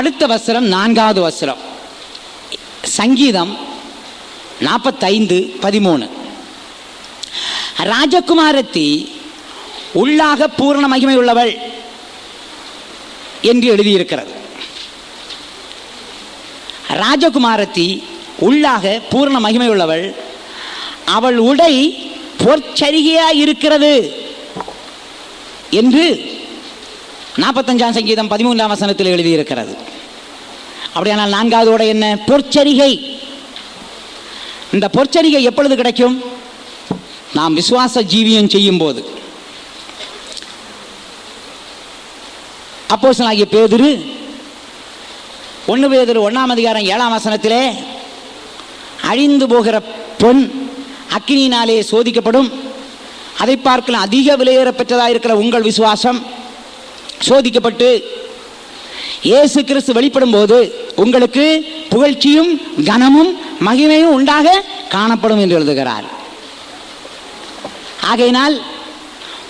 அடுத்த வசனம் நான்காவது வசனம். சங்கீதம் நாற்பத்தைந்து பதிமூணு. ராஜகுமாரத்தி உள்ளாக பூரண மகிமை உள்ளவள் என்று எழுதியிருக்கிறது. ராஜகுமாரத்தி உள்ளாக பூரண மகிமை உள்ளவள் அவள் உடை பொற்சரிகையாக இருக்கிறது என்று நாற்பத்தஞ்சாம் சங்கீதம் பதிமூன்றாம் வசனத்தில் எழுதியிருக்கிறது. அப்படியானால் நான்காவதோட என்ன? பொற்சரிகை. இந்த பொற்சரிகை எப்பொழுது கிடைக்கும்? நாம் விசுவாச ஜீவியம் செய்யும் போது அப்போஸ்தலனாகிய பேதுரு ஒன்று பேதிரு ஒன்றாம் அதிகாரம் ஏழாம் வசனத்திலே அழிந்து போகிற பொன் அக்கினியினாலே சோதிக்கப்படும். அதை பார்க்கலாம். அதிக விலையேற பெற்றதாக இருக்கிற உங்கள் விசுவாசம். சோதிக்கப்பட்டு இயேசு கிறிஸ்து வெளிப்படும் போது உங்களுக்கு புகழ்ச்சியும் கனமும் மகிமையும் உண்டாக காணப்படும் என்று எழுதுகிறார். ஆகையினால்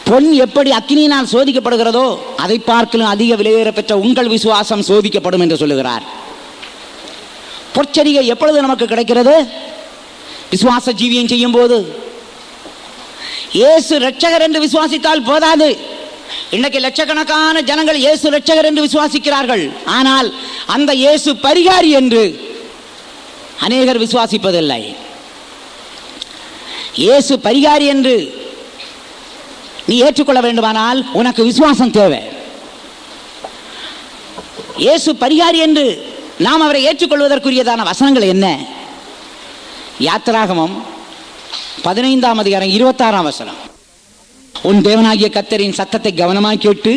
பொன் எப்படி அக்னியினால் சோதிக்கப்படுகிறதோ அதை பார்க்கலும் அதிக விலையேற பெற்ற உங்கள் விசுவாசம் சோதிக்கப்படும் என்று சொல்லுகிறார். பொற்சரிகை எப்பொழுது நமக்கு கிடைக்கிறது? விசுவாச ஜீவியம் செய்யும் போது இயேசு ரட்சகர் என்று விசுவாசித்தால் போதாது. இன்னைக்கு லட்சக்கணக்கான ஜனங்கள் இயேசு லட்சகர் என்று விசுவாசிக்கிறார்கள். ஆனால் அந்த இயேசு பரிகாரி என்று அநேகர் விசுவாசிப்பதில்லை. இயேசு பரிகாரி என்று நீ ஏற்றுக்கொள்ள வேண்டுமானால் உனக்கு விசுவாசம் தேவை. இயேசு பரிகாரி என்று நாம் அவரை ஏற்றுக்கொள்வதற்குரியதான வசனங்கள் என்ன? யாத்திராகமம் பதினைந்தாம் அதிகாரம் இருபத்தாறாம் வசனம். உன் தேவனாகிய கத்தரின் சத்தத்தை கவனமாக கேட்டு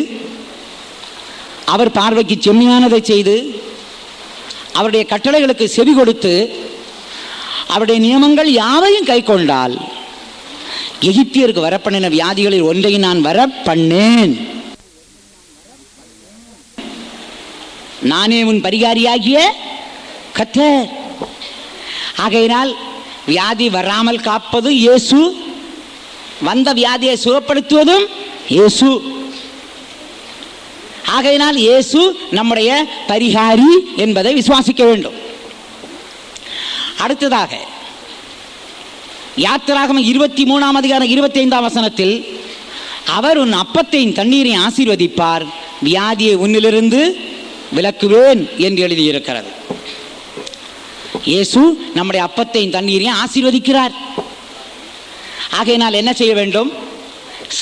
அவர் பார்வைக்கு செம்மையானதை செய்து அவருடைய கட்டளைகளுக்கு செவி கொடுத்து அவருடைய நியமங்கள் யாவையும் கை கொண்டால் எகிப்தியருக்கு வரப்பண்ணின வியாதிகளில் ஒன்றை நான் வர பண்ணேன் நானே உன் பரிகாரியாகிய கத்தர் ஆகையினால் வியாதி வராமல் காப்பது இயேசு வந்த வியாதியை சுகப்படுத்துவதும் இயேசு. ஆகையினால் இயேசு நம்முடைய பரிகாரி என்பதை விசுவாசிக்க வேண்டும். அடுத்ததாக யாத்திராகம இருபத்தி மூணாம் அதிகாரம் இருபத்தி ஐந்தாம் வசனத்தில் அவர் உன் அப்பத்தையும் தண்ணீரையும் ஆசீர்வதிப்பார் வியாதியை உன்னிலிருந்து விலக்குவேன் என்று எழுதியிருக்கிறது. இயேசு நம்முடைய அப்பத்தையும் தண்ணீரையும் ஆசீர்வதிக்கிறார். ஆகையினால் என்ன செய்ய வேண்டும்?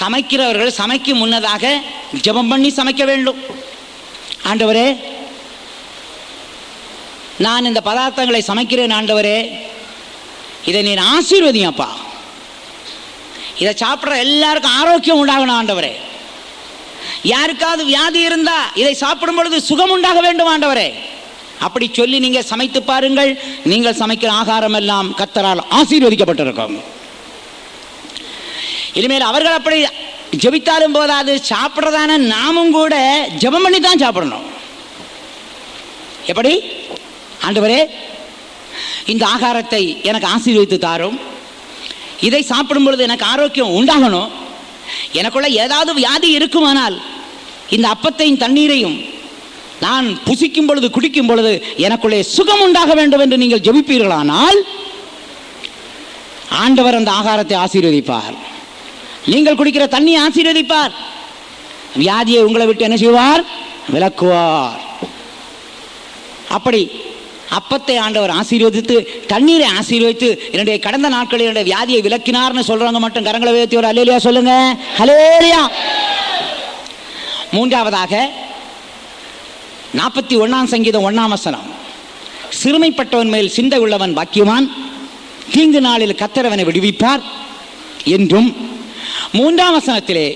சமைக்கிறவர்கள் சமைக்கும் முன்னதாக ஜெபம் பண்ணி சமைக்க வேண்டும். ஆண்டவரே நான் இந்த பதார்த்தங்களை சமைக்கிறேன் ஆண்டவரே. இதை நீர் ஆசீர்வதியப்பா. இதை சாப்பிட்ற எல்லாருக்கும் ஆரோக்கியம் உண்டாகணும் ஆண்டவரே. யாருக்காவது வியாதி இருந்தா இதை சாப்பிடும் பொழுது சுகம் உண்டாக வேண்டும் ஆண்டவரே. அப்படி சொல்லி நீங்க சமைத்து பாருங்கள். நீங்கள் சமைக்கிற ஆகாரம் எல்லாம் கத்தரால் ஆசீர்வதிக்கப்பட்டிருக்கும். இனிமேல் அவர்கள் அப்படி ஜபித்தாலும் போதாது சாப்பிட்றதான நாமும் கூட ஜெபம் பண்ணி தான் சாப்பிடணும். எப்படி? ஆண்டவரே இந்த ஆகாரத்தை எனக்கு ஆசீர்வதித்து தாரும். இதை சாப்பிடும் பொழுது எனக்கு ஆரோக்கியம் உண்டாகணும். எனக்குள்ள ஏதாவது வியாதி இருக்குமானால் இந்த அப்பத்தையும் தண்ணீரையும் நான் புசிக்கும் பொழுது குடிக்கும் பொழுது எனக்குள்ளே சுகம் உண்டாக வேண்டும் என்று நீங்கள் ஜெபிப்பீர்களானால் ஆண்டவர் அந்த ஆகாரத்தை ஆசீர்வதிப்பார். நீங்கள் குடிக்கிற தண்ணி ஆசீர்வதிப்பார். வியாதியை உங்களை விட்டு என்ன செய்வார்? விளக்குவார் அப்படி அப்பத்தை ஆண்டவர் ஆசீர்வதித்து தண்ணீரை ஆசீர்வதித்து என்னுடைய கடந்த நாட்களில் என்னுடைய வியாதியை விளக்கினார்னு சொல்றவங்க மட்டும் கரங்களை உயர்த்தி ஒரு அலேலியா சொல்லுங்க. ஹலேலியா மூன்றாவதாக நாற்பத்தி ஒன்றாம் சங்கீதம் ஒண்ணாம் வசனம். சிறுமைப்பட்டவன் மேல் சிந்தை உள்ளவன் பாக்கியவான். தீங்கு நாளில் கத்தரவனை விடுவிப்பார். என்றும் மூன்றாம் வசனத்திலே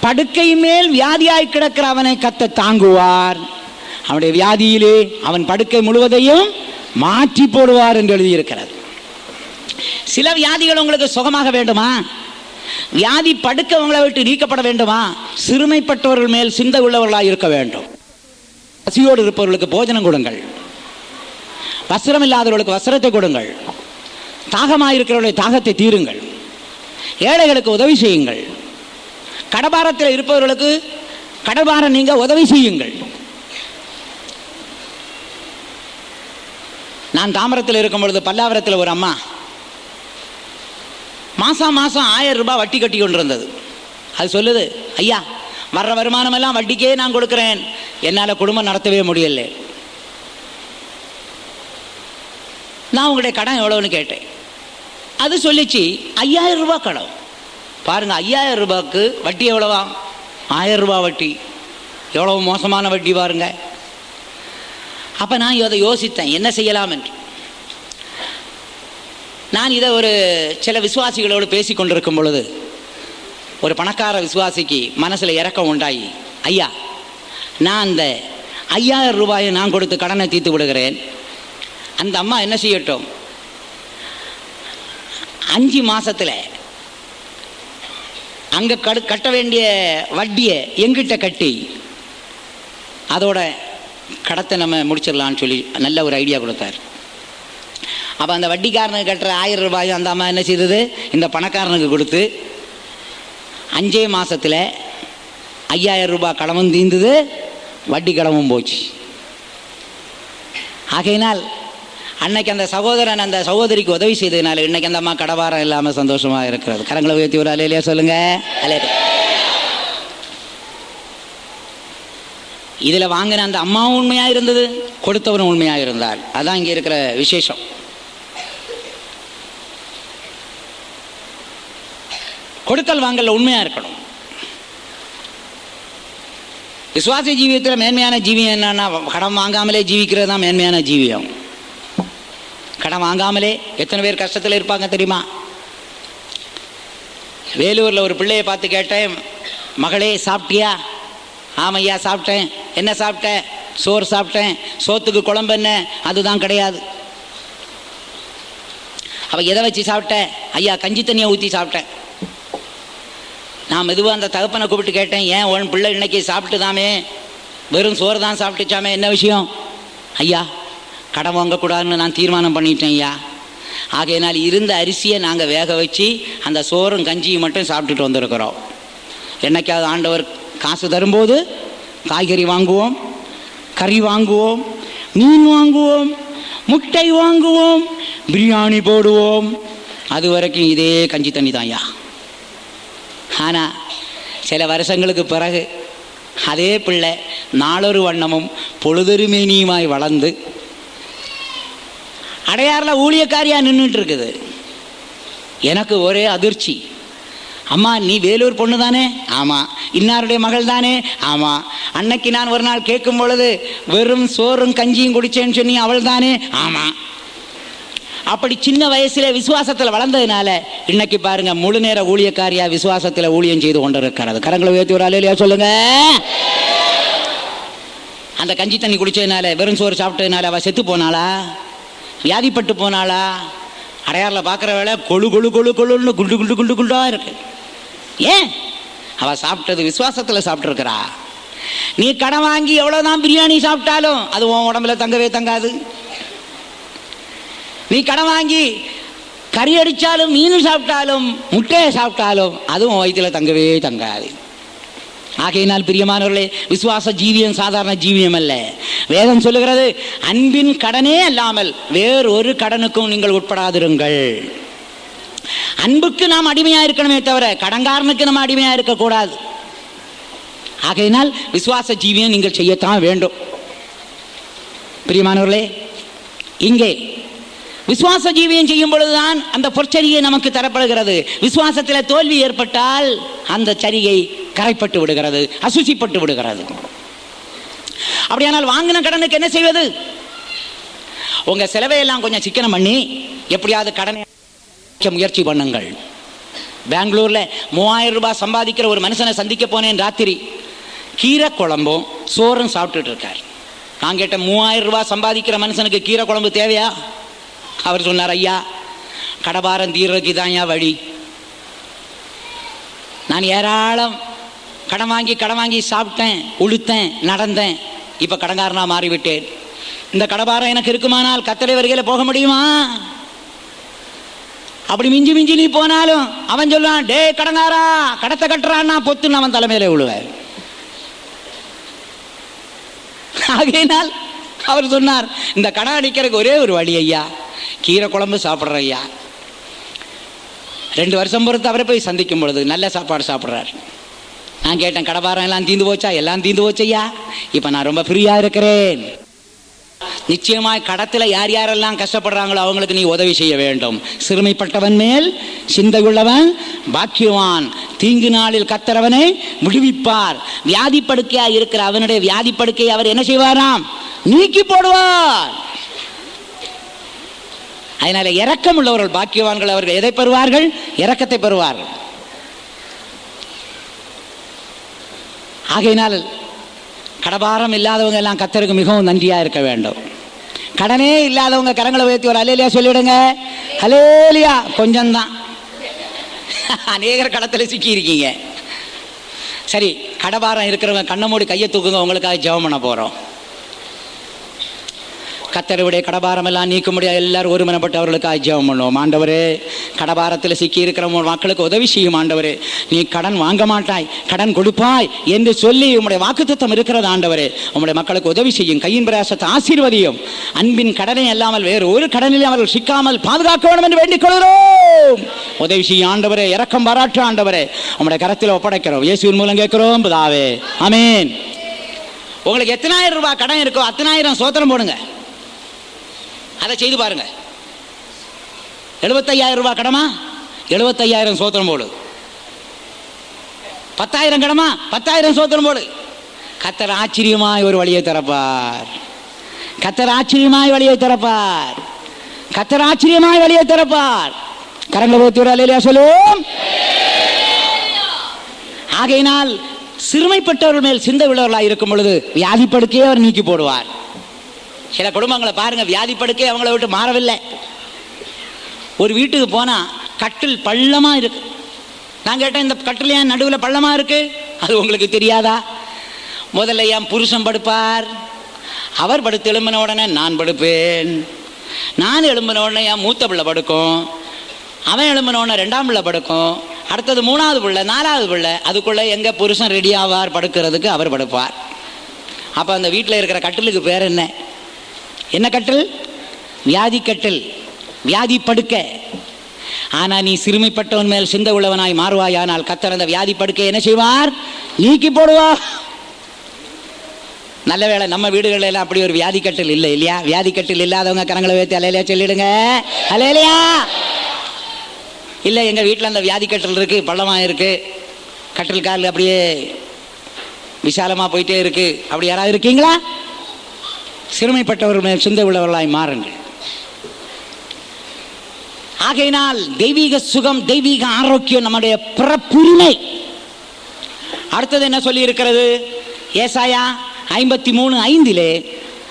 படுக்கை மேல் வியாதியாய் கிடக்கிற அவனை கத்த தாங்குவார். அவனுடைய வியாதியிலே அவன் படுக்கை முழுவதையும் மாற்றி போடுவார் என்று எழுதியிருக்கிறது. சில வியாதிகள் உங்களுக்கு சுகமாக வேண்டுமா? வியாதி படுக்க உங்களை விட்டு நீக்கப்பட வேண்டுமா? சிறுமைப்பட்டவர்கள் மேல் சிந்தை உள்ளவர்களாக இருக்க வேண்டும். பசியோடு இருப்பவர்களுக்கு போஜனம் கொடுங்கள். வஸ்திரம் இல்லாதவர்களுக்கு வஸ்திரத்தை கொடுங்கள். தாகமாக இருக்கிறவர்களுடைய தாகத்தை தீருங்கள். ஏழைகளுக்கு உதவி செய்யுங்கள். கடபாரத்தில் இருப்பவர்களுக்கு கடபாரம் நீங்க உதவி செய்யுங்கள். நான் தாமரத்தில் இருக்கும் பொழுது பல்லாவரத்தில் ஒரு அம்மா மாதம் மாதம் ஆயிரம் ரூபாய் வட்டி கட்டி கொண்டிருந்தது. அது சொல்லுது ஐயா வர்ற வருமானமெல்லாம் வட்டிக்கே நான் கொடுக்குறேன். என்னால் குடும்பம் நடத்தவே முடியல. நான் உங்களுடைய கடன் எவ்வளோன்னு கேட்டேன். அது சொல்லிச்சு ஐயாயிரம் ரூபாய் கடன். பாருங்க ஐயாயிரம் ரூபாய்க்கு வட்டி எவ்வளவா? ஆயிரம் ரூபாய் வட்டி. எவ்வளவு மோசமான வட்டி பாருங்க. அப்போ நான் இதை யோசித்தேன் என்ன செய்யலாம் என்று. நான் இதை ஒரு சில விசுவாசிகளோடு பேசி கொண்டிருக்கும் பொழுது ஒரு பணக்கார விசுவாசிக்கு மனசில் இறக்கம் உண்டாயி ஐயா நான் அந்த ஐயாயிரம் ரூபாயை நான் கொடுத்து கடனை தீர்த்து விடுகிறேன். அந்த அம்மா என்ன செய்யட்டும்? அஞ்சு மாசத்துல அங்கே கட்ட வேண்டிய வட்டியை எங்கிட்ட கட்டி அதோட கடத்தை நம்ம முடிச்சிடலான்னு சொல்லி நல்ல ஒரு ஐடியா கொடுத்தார். அப்போ அந்த வட்டிக்காரனுக்கு கட்டுற ஆயிரம் ரூபாயும் அந்த அம்மா என்ன செய்தது? இந்த பணக்காரனுக்கு கொடுத்து அஞ்சே மாதத்தில் ஐயாயிரம் ரூபாய் கடமும் தீர்ந்தது வட்டி கடமும் போச்சு. ஆகையினால் அன்னைக்கு அந்த சகோதரன் அந்த சகோதரிக்கு உதவி செய்ததுனால இன்னைக்கு அந்த அம்மா கடவாரம் இல்லாமல் சந்தோஷமாக இருக்கிறது கரங்களை உயர்த்தி ஒரு அலையிலையா சொல்லுங்க. அலையில இதில் வாங்கின அந்த அம்மாவும் உண்மையாக இருந்தது கொடுத்தவனும் உண்மையாக இருந்தார் அதான் இங்கே இருக்கிற விசேஷம். கொடுக்கல் வாங்கல உண்மையாக இருக்கணும். விசுவாச ஜீவியத்தில் மேன்மையான ஜீவியம் என்னன்னா கடன் வாங்காமலே ஜீவிக்கிறது தான் மேன்மையான ஜீவியம். கடன் வாங்காமலே எத்தனை பேர் கஷ்டத்தில் இருப்பாங்க தெரியுமா? வேலூரில் ஒரு பிள்ளையை பார்த்து கேட்டேன் மகளே சாப்பிட்டியா? ஆமையா சாப்பிட்டேன். என்ன சாப்பிட்டேன் சோறு சாப்பிட்டேன். சோத்துக்கு குழம்பு என்ன? அதுதான் கிடையாது. அவள் எதை வச்சு சாப்பிட்டேன் ஐயா கஞ்சி தண்ணியை ஊற்றி சாப்பிட்டேன். நான் மெதுவாக அந்த தகப்பனை கூப்பிட்டு கேட்டேன் ஏன் உன் பிள்ளை இன்னைக்கு சாப்பிட்டுதாமே? வெறும் சோறு தான் சாப்பிட்டுச்சாமே? என்ன விஷயம்? ஐயா கடன் வாங்கக்கூடாதுன்னு நான் தீர்மானம் பண்ணிட்டேன் ஐயா. ஆகையினால் இருந்த அரிசியை நாங்கள் வேக வச்சு அந்த சோறும் கஞ்சியும் மட்டும் சாப்பிட்டுட்டு வந்திருக்கிறோம். என்னைக்காவது ஆண்டவர் காசு தரும்போது காய்கறி வாங்குவோம் கறி வாங்குவோம் மீன் வாங்குவோம் முட்டை வாங்குவோம் பிரியாணி போடுவோம். அது வரைக்கும் இதே கஞ்சி தண்ணி தான் ஐயா. ஆனால் சில வருஷங்களுக்கு பிறகு அதே பிள்ளை நாளொரு வண்ணமும் பொழுதொரு மேனியுமாய் வளர்ந்து அடையாறில் ஊழியக்காரியாக நின்றுட்டு இருக்குது எனக்கு ஒரே அதிர்ச்சி. அம்மா நீ வேலூர் பொண்ணு தானே? ஆமாம் இன்னாருடைய மகள் தானே? ஆமாம் அன்னைக்கு நான் ஒரு நாள் கேட்கும் பொழுது வெறும் சோறும் கஞ்சியும் குடிச்சேன்னு சொன்னி அவள் தானே? ஆமாம் அப்படி சின்ன வயசுல விசுவாசத்தில் வளர்ந்ததுனால இன்னைக்கு பாருங்க முழு நேர ஊழியக்காரியா விசுவாசத்தில் ஊழியம் செய்து கொண்டிருக்கிறது. கரங்களை உயர்த்தி ஒரு அலையிலையா சொல்லுங்க. அந்த கஞ்சி தண்ணி குடிச்சதுனால வெறும் சோறு சாப்பிட்டதுனால அவ செத்து போனாளா? வியாதிப்பட்டு போனாளா? அடையாறில் பார்க்குற வேலை கொழு கொழு கொழு கொழுன்னு குண்டு குண்டு குண்டு குண்டாக இருக்கு. ஏன்? அவள் சாப்பிட்டது விசுவாசத்தில் சாப்பிட்ருக்கிறா நீ கடன் வாங்கி எவ்வளோதான் பிரியாணி சாப்பிட்டாலும் அது உன் உடம்புல தங்கவே தங்காது. நீ கடன் வாங்கி கறி அடித்தாலும் மீன் சாப்பிட்டாலும் முட்டையை சாப்பிட்டாலும் அதுவும் வயிற்றில் தங்கவே தங்காது. ஆகையினால் பிரியமானவர்களே விசுவாச ஜீவியம் சாதாரண ஜீவியம் அல்ல. வேதம் சொல்லுகிறது அன்பின் கடனே அல்லாமல் வேறு ஒரு கடனுக்கும் நீங்கள் உட்படாதிருங்கள். அன்புக்கு நாம் அடிமையா இருக்கணுமே தவிர கடன்காரனுக்கு நம்ம அடிமையா இருக்கக்கூடாது. ஆகையினால் விசுவாச ஜீவியம் நீங்கள் செய்யத்தான் வேண்டும். பிரியமானவர்களே இங்கே விசுவாச ஜீவியம் செய்யும் பொழுதுதான் அந்த பொற்சரியை நமக்கு தரப்படுகிறது. விசுவாசத்தில் தோல்வி ஏற்பட்டால் அந்த சரிகை கரைப்பட்டு விடுகிறது அசுசிப்பட்டு விடுகிறது. அப்படியானால் வாங்கின கடனுக்கு என்ன செய்வது? உங்க செலவையெல்லாம் கொஞ்சம் சிக்கனம் பண்ணி எப்படியாவது கடனை முயற்சி பண்ணுங்கள். பெங்களூர்ல மூவாயிரம் ரூபாய் சம்பாதிக்கிற ஒரு மனுஷனை சந்திக்க போனேன் ராத்திரி. கீரை குழம்பும் சோறும் சாப்பிட்டுட்டு இருக்கார். நான் கேட்டேன் மூவாயிரம் ரூபாய் சம்பாதிக்கிற மனுஷனுக்கு கீரை குழம்பு தேவையா? அவர் சொன்னார் ஐயா கடபாரம் தீர்றதுக்கு தான் ஐயா வழி. நான் ஏராளம் கடன் வாங்கி கடன் வாங்கி சாப்பிட்டேன் உளுத்தேன் நடந்தேன். இப்போ கடங்காரனாக மாறிவிட்டேன். இந்த கடபாரம் எனக்கு இருக்குமானால் கத்தடை வருகையில் போக முடியுமா? அப்படி மிஞ்சி மிஞ்சி நீ போனாலும் அவன் சொல்லுவான் டே கடங்காரா கடத்தை கட்டுறான்னா பொத்துன்னு அவன் தலைமையில விழுவேன் ஆகையினால் அவர் சொன்னார் இந்த கடன் அடிக்கிறதுக்கு ஒரே ஒரு வழி ஐயா கீரை குழம்பு சாப்பிட்ற ஐயா. ரெண்டு வருஷம் பொறுத்து அவரை போய் சந்திக்கும் பொழுது நல்ல சாப்பாடு சாப்பிட்றாரு. நான் கேட்டேன் கடபாரம் எல்லாம் தீந்து போச்சா? எல்லாம் தீந்து போச்சையா? இப்போ நான் ரொம்ப ஃப்ரீயாக இருக்கிறேன். நிச்சயமாய் கடத்தில் யார் யாரெல்லாம் கஷ்டப்படுறாங்களோ அவங்களுக்கு நீ உதவி செய்ய வேண்டும். சிறுமைப்பட்டவன் மேல் சிந்தையுள்ளவன் பாக்கியவான். தீங்கு நாளில் கத்தரவனை விடுவிப்பார். வியாதிப்படுக்கையா இருக்கிற அவனுடைய வியாதிப்படுக்கையை அவர் என்ன செய்வாராம்? நீக்கி போடுவார். அதனால இரக்கம் உள்ளவர்கள் பாக்கியவான்கள் அவர்கள் எதை பெறுவார்கள்? இரக்கத்தை பெறுவார்கள். ஆகையினால் கடபாரம் இல்லாதவங்க எல்லாம் கத்தருக்கு மிகவும் நன்றியாக இருக்க வேண்டும். கடனே இல்லாதவங்க கரங்களை உயர்த்தி ஒரு அலேலியா சொல்லிவிடுங்க அலேலியா கொஞ்சம்தான். அநேகர் கடத்தில் சிக்கியிருக்கீங்க. சரி கடபாரம் இருக்கிறவங்க கண்ணை மூடி கையை தூக்குங்க உங்களுக்காக ஜெபம் பண்ண போகிறோம் கத்தருடைய கடபாரம் எல்லாம் நீக்க முடியாது எல்லாரும் ஒருமனப்பட்டு அவர்களுக்காக ஜெபம் பண்ணுவோம். ஆண்டவரே கடபாரத்தில் சிக்கி இருக்கிற மக்களுக்கு உதவி செய்யும் ஆண்டவரே. நீ கடன் வாங்க மாட்டாய் கடன் கொடுப்பாய் என்று சொல்லி உம்முடைய வாக்குத்தத்தம் இருக்கிறது ஆண்டவரே. உம்முடைய மக்களுக்கு உதவி செய்யும் கையின் பிரயாசத்தை ஆசீர்வதியும். அன்பின் கடனை அல்லாமல் வேறு ஒரு கடனிலே அவர்கள் சிக்காமல் பாதுகாக்க வேண்டும் என்று வேண்டிக் கொள்கிறோம். உதவி செய்யும் ஆண்டவரே இரக்கம் பாராட்டு ஆண்டவரே. உம்முடைய கரத்தில் ஒப்படைக்கிறோம். இயேசுவின் மூலம் கேட்கிறோம் பிதாவே. அமீன் உங்களுக்கு எத்தனாயிரம் ரூபாய் கடன் இருக்கோ அத்தனாயிரம் சோத்திரம் போடுங்க. அதை செய்து பாருங்க. எழுபத்தையாயிரம் ரூபாய் கடமா? எழுபத்தையாயிரம் சோத்திரம் போடு. பத்தாயிரம் கடமா? பத்தாயிரம் சோத்திரம் போடு. கத்தர் ஆச்சரியமாய் ஒரு வழியை திறப்பார். கத்தர் ஆச்சரியமாய் வழியை திறப்பார். கத்தர் ஆச்சரியமாய் வழியை திறப்பார். கரங்களை போத்தி சொல்லும் அலையிலையா சொல்லுவோம். ஆகையினால் சிறுமைப்பட்டவர்கள் மேல் சிந்தை உள்ளவர்களாக இருக்கும் பொழுது வியாதிப்படுக்கையே அவர் நீக்கி போடுவார். சில குடும்பங்களை பாருங்க வியாதி படுக்கை அவங்கள விட்டு மாறவில்லை. ஒரு வீட்டுக்கு போனால் கட்டில் பள்ளமாக இருக்கு. நான் கேட்டேன் இந்த கட்டில் ஏன் நடுவில் பள்ளமாக இருக்கு? அது உங்களுக்கு தெரியாதா? முதல்ல என் புருஷன் படுப்பார். அவர் படுத்து எழும்பின உடனே நான் படுப்பேன். நான் எழும்பின உடனே என் மூத்த பிள்ளை படுக்கும். அவன் எழும்பின உடனே ரெண்டாம் பிள்ளை படுக்கும். அடுத்தது மூணாவது பிள்ளை நாலாவது பிள்ளை அதுக்குள்ளே எங்கள் புருஷன் ரெடி ஆவார் படுக்கிறதுக்கு அவர் படுப்பார். அப்போ அந்த வீட்டில் இருக்கிற கட்டிலுக்கு பேர் என்ன? என்ன கட்டில்? வியாதி கட்டில். வியாதி படுக்க. ஆனா நீ சிறுமைப்பட்டவன் மேல் சிந்த உள்ளவனாய் மாறுவாயானால் கத்தர் அந்த வியாதி படுக்கை என்ன செய்வார்? நீக்கி போடுவா நல்ல வேளை நம்ம வீடுகளில் எல்லாம் அப்படி ஒரு வியாதி கட்டில் இல்லை இல்லையா? வியாதி கட்டில் இல்லாதவங்க கரங்களை வைத்து அலையிலையா சொல்லிடுங்க. அலையிலையா இல்லை எங்கள் வீட்டில் அந்த வியாதி கட்டில் இருக்கு பள்ளமாக இருக்கு. கட்டில் கால் அப்படியே விசாலமாக போயிட்டே இருக்கு. அப்படி யாராவது இருக்கீங்களா? சிறுமைப்பட்டவர்கள் மேல் சிந்தை உள்ளவர்களாய் மாறுங்கள். ஆகையினால் தெய்வீக சுகம் தெய்வீக ஆரோக்கியம் நம்முடைய பிறப்புரிமை. அடுத்தது என்ன சொல்லி இருக்கிறது ஏசாயா ஐம்பத்தி மூணு ஐந்திலே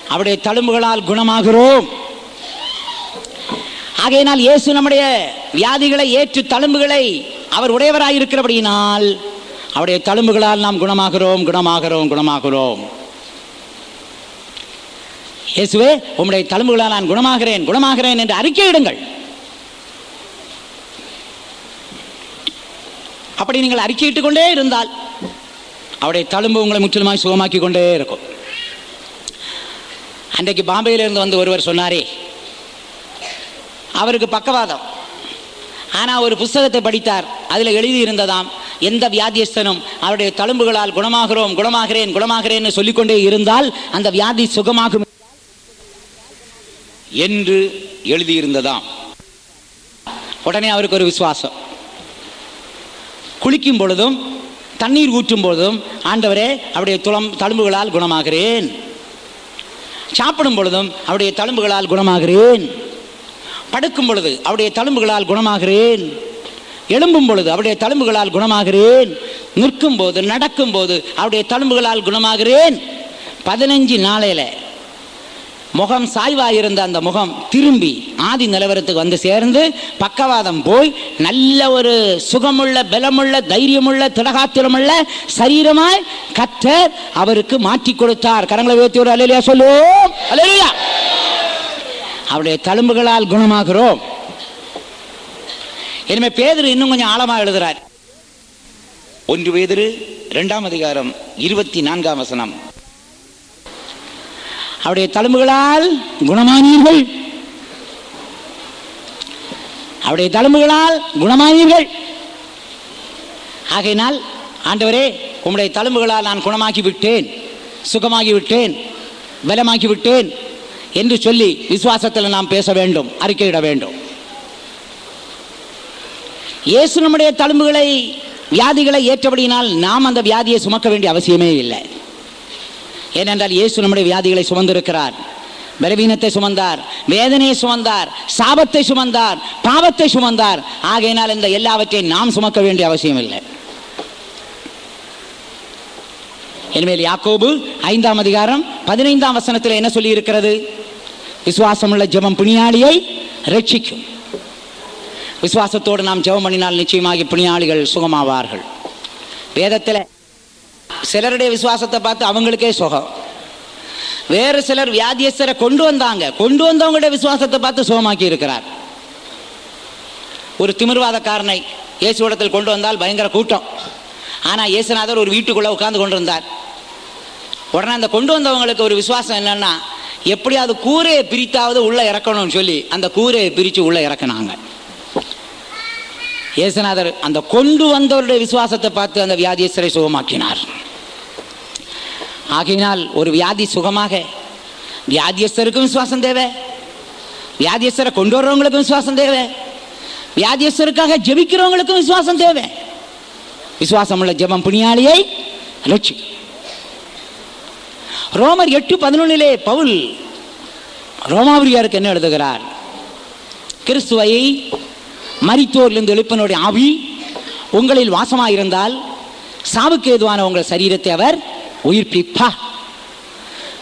அவருடைய தழும்புகளால் குணமாகிறோம். ஆகையினால் இயேசு நம்முடைய வியாதிகளை ஏற்று தழும்புகளை அவர் உடையவராக இருக்கிறபடியினால் அவருடைய தழும்புகளால் நாம் குணமாகிறோம் குணமாகிறோம் குணமாகிறோம். இயேசுவே உம்முடைய தழும்புகளால் நான் குணமாகிறேன் குணமாகிறேன் என்று அறிக்கையிடுங்கள் அப்படி நீங்கள் அறிக்கையிட்டுக் கொண்டே இருந்தால் அவருடைய தழும்பு உங்களை முற்றிலுமாய் சுகமாக்கி கொண்டே இருக்கும். அன்றைக்கு பாம்பேயிலிருந்து வந்து ஒருவர் சொன்னாரே அவருக்கு பக்கவாதம். ஆனால் ஒரு புஸ்தகத்தை படித்தார் அதில் எழுதியிருந்ததாம் எந்த வியாதியஸ்தனும் அவருடைய தழும்புகளால் குணமாகிறோம் குணமாகிறேன் குணமாகிறேன்னு சொல்லிக்கொண்டே இருந்தால் அந்த வியாதி சுகமாகும் என்று எழுதியிருந்ததாம். உடனே அவருக்கு ஒரு விசுவாசம். குளிக்கும் பொழுதும் தண்ணீர் ஊற்றும் பொழுதும் ஆண்டவரே அவருடைய துளம் தழும்புகளால் குணமாகிறேன். சாப்பிடும் பொழுதும் அவருடைய தழும்புகளால் குணமாகிறேன். படுக்கும் பொழுது அவருடைய தழும்புகளால் குணமாகிறேன். எழும்பும் பொழுது அவருடைய தழும்புகளால் குணமாகிறேன். நிற்கும் போது நடக்கும் போது அவருடைய தழும்புகளால் குணமாகிறேன். பதினஞ்சு நாளையில் முகம் சாய்வாயிருந்த அந்த முகம் திரும்பி ஆதி நிலவரத்துக்கு வந்து சேர்ந்து பக்கவாதம் போய் நல்ல ஒரு சுகமுள்ள பலமுள்ள தைரியமுள்ள திடகாத்திரமுள்ள சரீரமாய் கத்தர் அவருக்கு மாற்றி கொடுத்தார். கரங்களை உயர்த்தி ஒரு அலையிலையா சொல்லுவோம். அலையிலையா அவருடைய தழும்புகளால் குணமாகிறோம். இனிமே பேதர் இன்னும் கொஞ்சம் ஆழமா எழுதுறார். ஒன்று பேதரு இரண்டாம் அதிகாரம் இருபத்தி நான்காம் வசனம். அவருடைய தழும்புகளால் குணமானீர்கள். அவருடைய தழும்புகளால் குணமானீர்கள். ஆகையினால் ஆண்டவரே உம்முடைய தழும்புகளால் நான் குணமாக்கி விட்டேன் சுகமாகி விட்டேன் பலமாக்கி விட்டேன் என்று சொல்லி விசுவாசத்தில் நாம் பேச வேண்டும் அறிக்கையிட வேண்டும். இயேசு நம்முடைய தழும்புகளை வியாதிகளை ஏற்றபடியினால் நாம் அந்த வியாதியை சுமக்க வேண்டிய அவசியமே இல்லை. ஏனென்றால் இயேசு நம்முடைய வியாதிகளை சுமந்திருக்கிறார். பலவீனத்தை சுமந்தார் வேதனையை சுமந்தார் சாபத்தை சுமந்தார் பாவத்தை சுமந்தார். ஆகையினால் இந்த எல்லாவற்றையும் நாம் சுமக்க வேண்டிய அவசியம் இல்லை. இனிமேல் யாக்கோபு ஐந்தாம் அதிகாரம் பதினைந்தாம் வசனத்தில் என்ன சொல்லி இருக்கிறது விசுவாசமுள்ள ஜெபம் புணியாளியை ரட்சிக்கும். விசுவாசத்தோடு நாம் ஜெபம் பண்ணினால் நிச்சயமாகி புணியாளிகள் சுகமாவார்கள். வேதத்தில் சிலருடைய விசுவாசத்தை பார்த்து அவங்களுக்கே சுகம். வேறு சிலர் வியாதியஸ்தரை கொண்டு வந்தாங்க. கொண்டு வந்தவங்களுடைய விசுவாசத்தை பார்த்து சுகமாக்கி இருக்கிறார். ஒரு திமிர்வாதக்காரனை இயேசுவிடத்தில் கொண்டு வந்தால் பயங்கர கூட்டம். ஆனால் இயேசுநாதர் ஒரு வீட்டுக்குள்ளே உட்கார்ந்து கொண்டு இருந்தார் உடனே அந்த கொண்டு வந்தவங்களுக்கு ஒரு விசுவாசம் என்னன்னா எப்படியாவது கூரையை பிரித்தாவது உள்ளே இறக்கணும்னு சொல்லி அந்த கூரையை பிரித்து உள்ளே இறக்குனாங்க. இயேசுநாதர் அந்த கொண்டு வந்தவருடைய விசுவாசத்தை பார்த்து அந்த வியாதியஸ்தரை சுகமாக்கினார். ஆகையினால் ஒரு வியாதி சுகமாக வியாதியஸ்தருக்கும் விசுவாசம் தேவை. வியாதியஸ்தரை கொண்டு வர்றவங்களுக்கும் விசுவாசம் தேவை. வியாதியஸ்தருக்காக ஜெபிக்கிறவங்களுக்கும் விசுவாசம் தேவை. விசுவாசம் உள்ள ஜெபம் புனியாளியை அலட்சி ரோமர் எட்டு பதினொன்னிலே பவுல் ரோமாபுரியாருக்கு என்ன எழுதுகிறார்? கிறிஸ்துவை மரித்தோரிலிருந்து எழுப்பினுடைய ஆவி உங்களில் வாசமாயிருந்தால் சாவுக்கு ஏதுவான உங்கள் சரீரத்தை அவர் உயிர்ப்பிப்பா.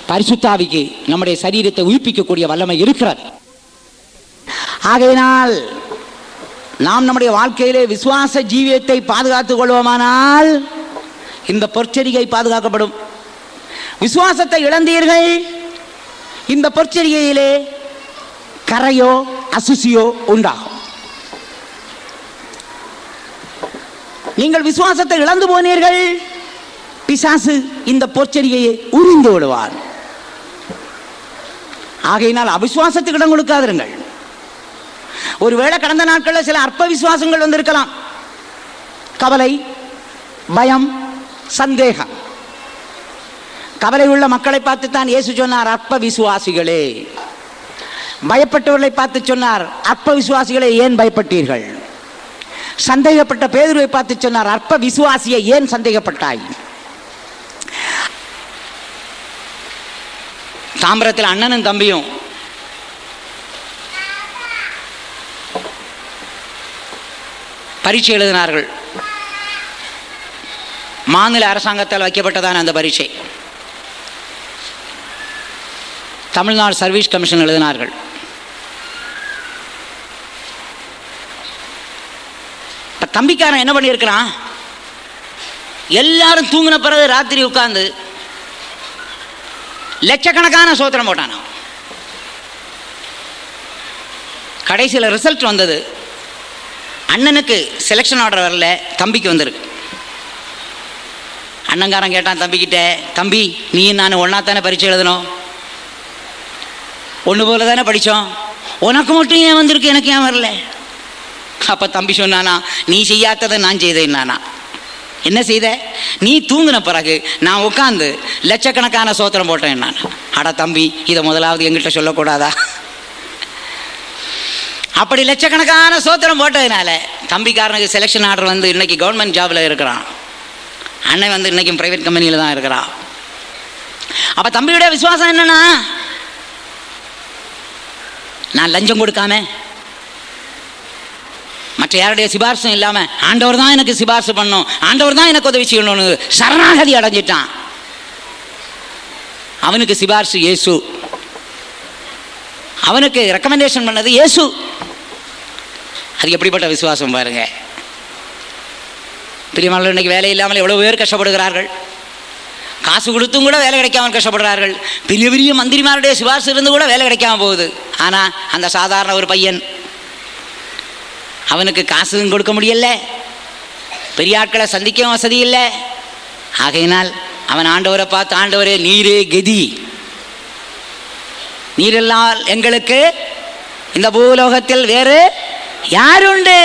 பரிசுத்தாவிக்கு நம்முடைய சரீரத்தை உயிர்ப்பிக்கக்கூடிய வல்லமை இருக்கிறது. ஆகையினால் நாம் நம்முடைய வாழ்க்கையிலே விசுவாச ஜீவியத்தை பாதுகாத்துக் கொள்வோமானால் இந்த பொற்செடிகை பாதுகாக்கப்படும். விசுவாசத்தை இழந்தீர்கள். இந்த பொற்செடிகையிலே கரையோ அசுசியோ உண்டாகும். நீங்கள் விசுவாசத்தை இழந்து போனீர்கள். பிசாசு இந்த பொற்செடிகையை உறிந்து விடுவார். ஆகையினால் அவிசுவாசத்துக்கு இடம் கொடுக்காதிருங்கள். ஒருவேளை கடந்த நாட்களில் சில அற்ப விசுவாசங்கள் வந்திருக்கலாம். கவலை பயம் சந்தேகம். கவலை உள்ள மக்களை பார்த்து தான் இயேசு சொன்னார் அற்ப விசுவாசிகளே. பயப்பட்டவர்களை பார்த்து சொன்னார் அற்ப விசுவாசிகளே ஏன் பயப்பட்டீர்கள்? சந்தேகப்பட்ட பேதுருவை பார்த்து சொன்னார் அற்ப விசுவாசியை ஏன் சந்தேகப்பட்டாய்? தாம்பரத்தில் அண்ணனும் தம்பியும். பரீட்சை எழுதினார்கள். மாநில அரசாங்கத்தால் வைக்கப்பட்டதான அந்த பரீட்சை. தமிழ்நாடு சர்வீஸ் கமிஷன் எழுதினார்கள். இப்போ தம்பிக்காரன் என்ன பண்ணியிருக்கிறான்? எல்லாரும் தூங்கின பிறகு ராத்திரி உட்கார்ந்து லட்சக்கணக்கான சோத்திரம் போட்டான்? கடைசியில் ரிசல்ட் வந்தது. அண்ணனுக்கு செலெக்ஷன் ஆர்டர் வரல தம்பிக்கு வந்திருக்கு. அண்ணங்காரன் கேட்டான் தம்பிக்கிட்ட தம்பி நீ நான் ஒன்றா தானே பரீட்சை எழுதணும்? ஒன்று போல தானே படித்தோம் உனக்கு மட்டும் ஏன் வந்திருக்கு எனக்கு ஏன் வரல? அப்போ தம்பி சொன்னானா நீ செய்யாததை நான் செய்தேன் நானா. என்ன செய்த? நீ தூங்கின பிறகு நான் உட்காந்து லட்சக்கணக்கான சோத்திரம் போட்டேன் நான். அட தம்பி இதை முதலாவது எங்கிட்ட சொல்லக்கூடாதா? அப்படி லட்சக்கணக்கான சோத்திரம் போட்டதுனால தம்பிக்காரனுக்கு செலெக்ஷன் ஆர்டர் வந்து இன்னைக்கு கவர்மெண்ட் ஜாபில் இருக்கிறான். அண்ணன் வந்து இன்னைக்கும் ப்ரைவேட் கம்பெனியில் தான் இருக்கிறான். அப்போ தம்பியுடைய விசுவாசம் என்னன்னா நான் லஞ்சம் கொடுக்காம மற்ற யாருடைய சிபார்சும் இல்லாமல் ஆண்டவர் தான் எனக்கு சிபார்சு பண்ணும். ஆண்டவர் தான் எனக்கு உதவி செய்யணும்னு சரணாகதி அடைஞ்சிட்டான். அவனுக்கு சிபார்சு இயேசு. அவனுக்கு ரெக்கமெண்டேஷன் பண்ணது இயேசு. அது எப்படிப்பட்ட விசுவாசம் பாருங்க. பிரியமான இன்னைக்கு வேலை இல்லாமல் எவ்வளோ பேர் கஷ்டப்படுகிறார்கள். காசு கொடுத்தும் கூட வேலை கிடைக்காமல் கஷ்டப்படுறார்கள் பெரிய பெரிய மந்திரிமாருடைய சிபார்சு இருந்து கூட வேலை கிடைக்காம போகுது. ஆனால் அந்த சாதாரண ஒரு பையன் அவனுக்கு காசும் கொடுக்க முடியல. பெரிய ஆட்களை சந்திக்கவும் வசதி இல்லை. ஆகையினால் அவன் ஆண்டவரை பார்த்து ஆண்டவரே நீரே கதி. நீரில்லால் எங்களுக்கு இந்த பூலோகத்தில் வேறு யாருண்டு?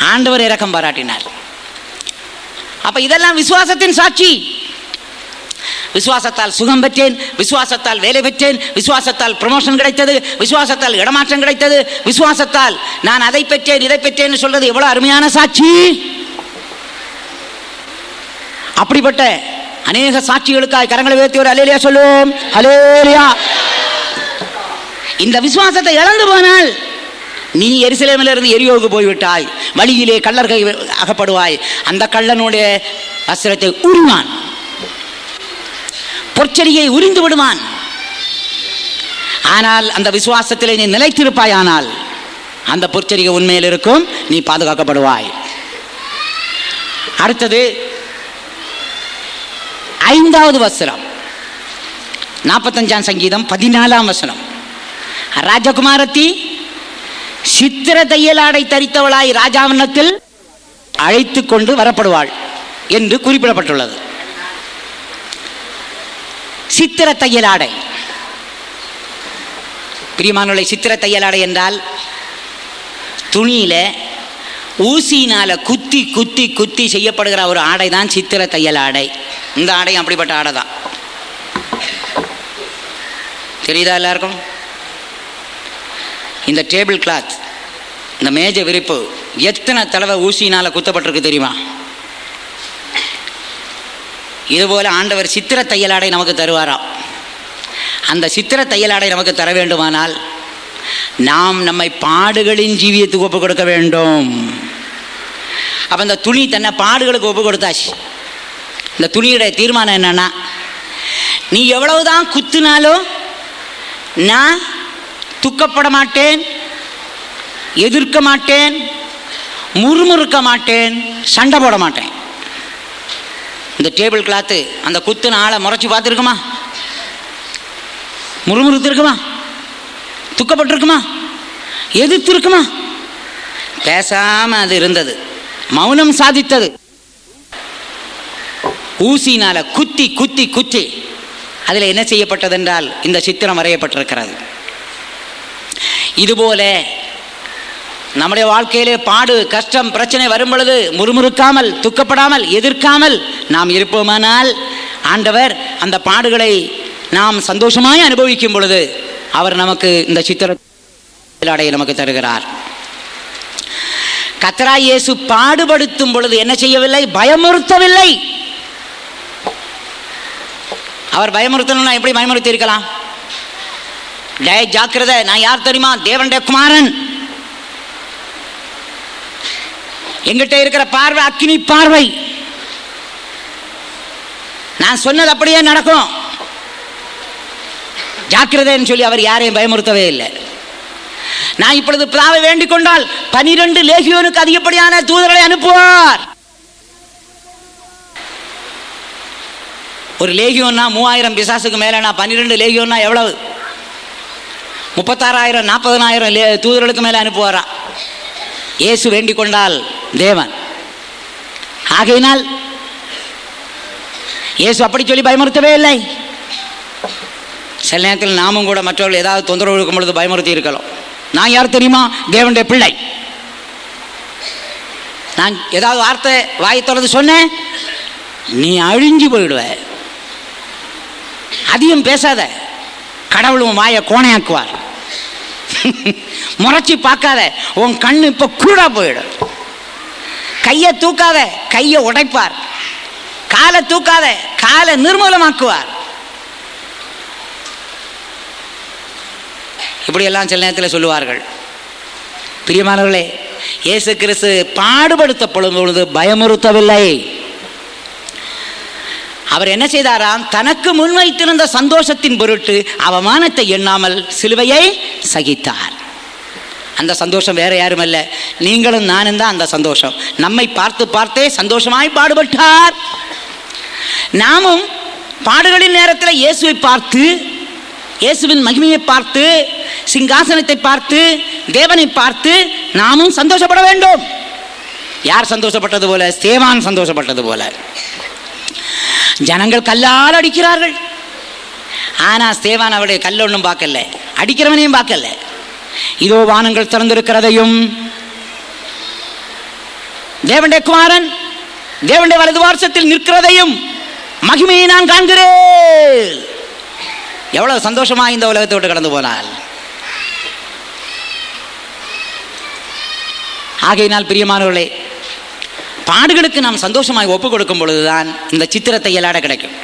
ஆண்டவர் இறக்கம் பாராட்டினார். அப்போ இதெல்லாம் விசுவாசத்தின் சாட்சி. விசுவாசத்தால் சுகம் பெற்றேன் விசுவாசத்தால் வேலை பெற்றேன் விசுவாசத்தால் ப்ரமோஷன் கிடைத்தது விசுவாசத்தால் இடமாற்றம் கிடைத்தது விசுவாசத்தால் நான் அதை பெற்றேன் இதை பெற்றேன் சொல்றது எவ்வளவு அருமையான சாட்சி? அப்படிப்பட்ட அநேக சாட்சிகளுக்காய் கரங்களை உயர்த்தி ஒரு அலேலியா சொல்லுவோம். அலேலியா இந்த விசுவாசத்தை இழந்து போனால் நீ எருசலேமில் இருந்து எரியோவுக்கு போய்விட்டாய் வழியிலே கள்ளர்கள் அகப்படுவாய் அந்த கள்ளனுடைய அஸ்திரத்தை உருவான். பொற்செடியை உரிந்து விடுவான். ஆனால் அந்த விசுவாசத்திலே நீ நிலைத்திருப்பாயானால் அந்த பொற்செடிகை உண்மையில் இருக்கும் நீ பாதுகாக்கப்படுவாய். அடுத்தது ஐந்தாவது வசனம். நாற்பத்தஞ்சாம் சங்கீதம் பதினாலாம் வசனம். ராஜகுமாரத்தி சித்திர தையலாடை தரித்தவளாய் ராஜாவனத்தில் அழைத்து கொண்டு வரப்படுவாள் என்று குறிப்பிடப்பட்டுள்ளது. சித்திர தையலாடை பிரியமானுள்ள சித்திர தையலாடை என்றால் துணியில் ஊசினால் குத்தி குத்தி குத்தி செய்யப்படுகிற ஒரு ஆடை தான் சித்திர தையல் ஆடை இந்த ஆடையும் அப்படிப்பட்ட ஆடை தான் தெரியுதா எல்லாருக்கும்? இந்த டேபிள் கிளாத் இந்த மேஜை விரிப்பு எத்தனை தடவை ஊசியினால் குத்தப்பட்டிருக்கு தெரியுமா? இதுபோல் ஆண்டவர் சித்திர தையலாடை நமக்கு தருவாராம் அந்த சித்திர தையலாடை நமக்கு தர வேண்டுமானால் நாம் நம்மை பாடுகளின் ஜீவியத்துக்கு ஒப்பு கொடுக்க வேண்டும். அப்போ இந்த துணி தன்னை பாடுகளுக்கு ஒப்பு கொடுத்தாச்சு. இந்த துணியுடைய தீர்மானம் என்னென்னா நீ எவ்வளவுதான் குத்துனாலும் நான் துக்கப்பட மாட்டேன் எதிர்க்க மாட்டேன் முறுமுறுக்க மாட்டேன் சண்டை போட மாட்டேன். இந்த டேபிள் கிளாத்து அந்த குத்துன ஆளை முறைச்சி பார்த்துருக்குமா? முறுமுறுத்து இருக்குமா துக்கப்பட்டிருக்குமா? எதிர்த்து இருக்குமா அது இருந்தது. மௌனம் சாதித்தது. ஊசினால குத்தி குத்தி குத்தி அதில் என்ன செய்யப்பட்டதென்றால் இந்த சித்திரம் வரையப்பட்டிருக்கிறது. இதுபோல நம்முடைய வாழ்க்கையிலே பாடு கஷ்டம் பிரச்சனை வரும் பொழுது முறுமுறுக்காமல் துக்கப்படாமல் எதிர்க்காமல் நாம் இருப்போமானால் ஆண்டவர் அந்த பாடுகளை நாம் சந்தோஷமாய் அனுபவிக்கும் பொழுது அவர் நமக்கு இந்த சித்திர அடையை நமக்கு தருகிறார். கத்தரா இயேசு பாடுபடுத்தும் பொழுது என்ன செய்யவில்லை? பயமுறுத்தவில்லை. அவர் பயமுறுத்தணும்னா எப்படி பயமுறுத்தி இருக்கலாம் டே ஜாக்கிரதை நான் யார் தெரியுமா? தேவனுடைய குமாரன். எங்கிட்ட இருக்கிற பார்வை அக்கினி பார்வை. நான் சொன்னது அப்படியே நடக்கும். ஜாக்கிரதைன்னு சொல்லி அவர் யாரையும் பயமுறுத்தவே இல்லை. நான் இப்பொழுது பிராவை வேண்டிக் கொண்டால் பனிரெண்டு லேகியோனுக்கு அதிகப்படியான தூதர்களை அனுப்புவார். ஒரு லேகியோன்னா மூவாயிரம் பிசாசுக்கு மேலேனா பன்னிரெண்டு லேகியோன்னா எவ்வளவு? முப்பத்தாறாயிரம் நாற்பதனாயிரம் தூதர்களுக்கு மேலே அனுப்புவாரா இயேசு வேண்டிக் கொண்டால் தேவன். ஆகையினால் இயேசு அப்படி சொல்லி பயமுறுத்தவே இல்லை. சில நேரத்தில் நாமும் கூட மற்றவர்கள் ஏதாவது தொந்தரவு இருக்கும் பொழுது பயமுறுத்தி இருக்கலாம் நான் யார் தெரியுமா? தேவனுடைய பிள்ளை. நான் ஏதாவது வார்த்தை வாய் தொடர்ந்து சொன்னேன் நீ அழிஞ்சு போயிடுவ. அதிகம் பேசாத. கடவுளும் வாயை கோணையாக்குவார். முறைச்சி பார்க்காத. உன் கண்ணு இப்போ கூடா போயிடும். கையை தூக்காத கையை உடைப்பார். காலை தூக்காத காலை நிர்மூலமாக்குவார். இப்படியெல்லாம் சில நேரத்தில் சொல்லுவார்கள். பிரியமானவர்களே இயேசு கிறிஸ்து பாடுபடுத்தப்படும் பொழுது பயமுறுத்தவில்லை. அவர் என்ன செய்தாராம்? தனக்கு முன்வைத்திருந்த சந்தோஷத்தின் பொருட்டு அவமானத்தை எண்ணாமல் சிலுவையை சகித்தார். அந்த சந்தோஷம் வேற யாரும் அல்ல. நீங்களும் நானும் தான் அந்த சந்தோஷம். நம்மை பார்த்து பார்த்தே சந்தோஷமாய் பாடுபட்டார். நாமும் பாடுகளின் நேரத்தில் இயேசுவை பார்த்து இயேசுவின் மகிமையை பார்த்து சிங்காசனத்தை பார்த்து தேவனை பார்த்து நாமும் சந்தோஷப்பட வேண்டும். யார் சந்தோஷப்பட்டது போல? சேவான் சந்தோஷப்பட்டது போல. ஜனங்கள் கல்லால் அடிக்கிறார்கள். ஆனால் சேவான் அவருடைய கல்ல ஒன்றும் பார்க்கல. அடிக்கிறவனையும் பார்க்கல. இதோ வானங்கள் திறந்திருக்கிறதையும். தேவனுடைய குமாரன் தேவனுடைய வலது வாரசத்தில் நிற்கிறதையும் மகிமையை நான் காண்கிறேன். எவ்வளவு சந்தோஷமா இந்த உலகத்தை விட்டு கடந்து போனால். ஆகையினால் பிரியமானவர்களே பாடுகளுக்கு நாம் சந்தோஷமாய் ஒப்பு கொடுக்கும் பொழுதுதான் இந்த சித்திரத்தை எல்லாட கிடைக்கும்.